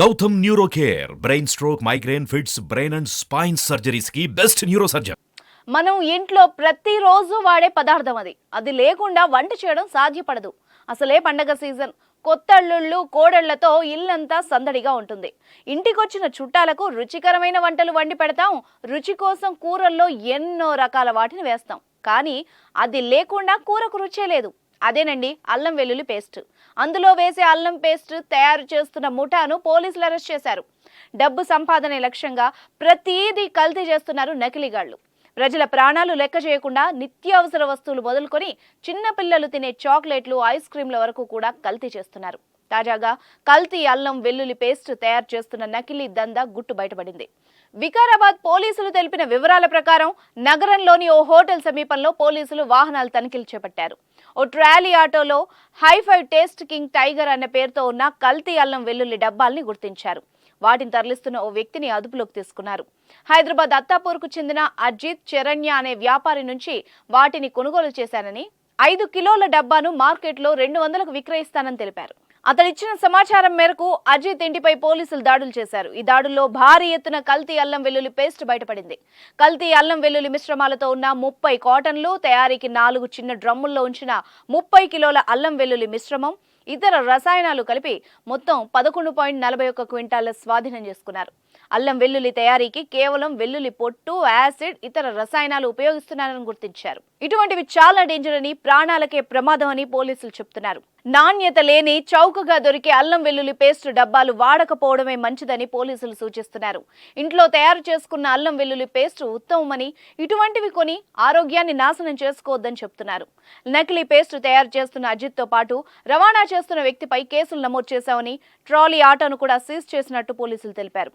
Gautam neuro care brain stroke migraine fits brain and spine సర్జరీస్కి best neuro surgeon మనం ఇంట్లో ప్రతిరోజు వాడే పదార్థం అది. అది లేకుండా వంట చేయడం సాధ్యపడదు. అసలే పండగ సీజన్. కొత్త అల్లుళ్ళు కోడళ్ళతో ఇల్లంతా సందడిగా ఉంటుంది. ఇంటికొచ్చిన చుట్టాలకు రుచికరమైన వంటలు వండి పెడతాం. రుచి కోసం కూరల్లో ఎన్నో రకాల వాటిని వేస్తాం. కానీ అది లేకుండా కూరకు రుచే లేదు. అదేనండి అల్లం వెల్లుల్లి పేస్ట్. అందులో వేసే అల్లం పేస్ట్ తయారు చేస్తున్న ముఠాను పోలీసులు అరెస్ట్ చేశారు. డబ్బు సంపాదనే లక్ష్యంగా ప్రతీదీ కల్తీ చేస్తున్నారు నకిలీగాళ్ళు ప్రజల ప్రాణాలు లెక్క చేయకుండా నిత్యావసర వస్తువులు మొదలుకొని చిన్నపిల్లలు తినే చాక్లెట్లు ఐస్ క్రీంల వరకు కూడా కల్తీ చేస్తున్నారు. తాజాగా కల్తీ అల్లం వెల్లుల్లి పేస్ట్ తయారు చేస్తున్న నకిలీ దందా గుట్టు బయటపడింది. వికారాబాద్ పోలీసులు తెలిపిన వివరాల ప్రకారం నగరంలోని ఓ హోటల్ సమీపంలో పోలీసులు వాహనాలు తనిఖీలు చేపట్టారు. ఓ ట్రాలీ ఆటోలో హైఫై టేస్ట్ కింగ్ టైగర్ అనే పేరుతో ఉన్న కల్తీ అల్లం వెల్లుల్లి డబ్బాల్ని గుర్తించారు. వాటిని తరలిస్తున్న ఓ వ్యక్తిని అదుపులోకి తీసుకున్నారు. హైదరాబాద్ అత్తాపూర్కు చెందిన అజిత్ చరణ్య అనే వ్యాపారి నుంచి వాటిని కొనుగోలు చేశానని ఐదు కిలోల డబ్బాను మార్కెట్లో రెండు వందలకు విక్రయిస్తానని తెలిపారు. అతడిచ్చిన సమాచారం మేరకు అజిత్ ఇంటిపై పోలీసులు దాడులు చేశారు. ఈ దాడుల్లో భారీ ఎత్తున కల్తీ అల్లం వెల్లుల్లి పేస్ట్ బయటపడింది. కల్తీ అల్లం వెల్లుల్లి మిశ్రమాలతో ఉన్న ముప్పై కాటన్లు తయారీకి నాలుగు చిన్న డ్రమ్ముల్లో ఉంచిన ముప్పై కిలోల అల్లం వెల్లుల్లి మిశ్రమం ఇతర రసాయనాలు కలిపి మొత్తం పదకొండు పాయింట్ నలభై ఒక్క క్వింటాల స్వాధీనం చేసుకున్నారు. అల్లం వెల్లుల్లి తయారీకి కేవలం వెల్లుల్లి పొట్టు యాసిడ్ ఇతర రసాయనాలు ఉపయోగిస్తున్నారని గుర్తించారు. ఇటువంటివి చాలా డేంజర్ అని ప్రాణాలకే ప్రమాదం అని పోలీసులు చెప్తున్నారు. నాణ్యత లేని చౌకగా దొరికే అల్లం వెల్లుల్లి పేస్ట్ డబ్బాలు వాడకపోవడమే మంచిదని పోలీసులు సూచిస్తున్నారు. ఇంట్లో తయారు చేసుకున్న అల్లం వెల్లుల్లి పేస్ట్ ఉత్తమమని ఇటువంటివి కొని ఆరోగ్యాన్ని నాశనం చేసుకోవద్దని చెప్తున్నారు. నకిలీ పేస్ట్ తయారు చేస్తున్న అజిత్తో పాటు రవాణా చేస్తున్న వ్యక్తిపై కేసులు నమోదు చేశామని ట్రాలీ ఆటోను కూడా సీజ్ చేసినట్టు పోలీసులు తెలిపారు.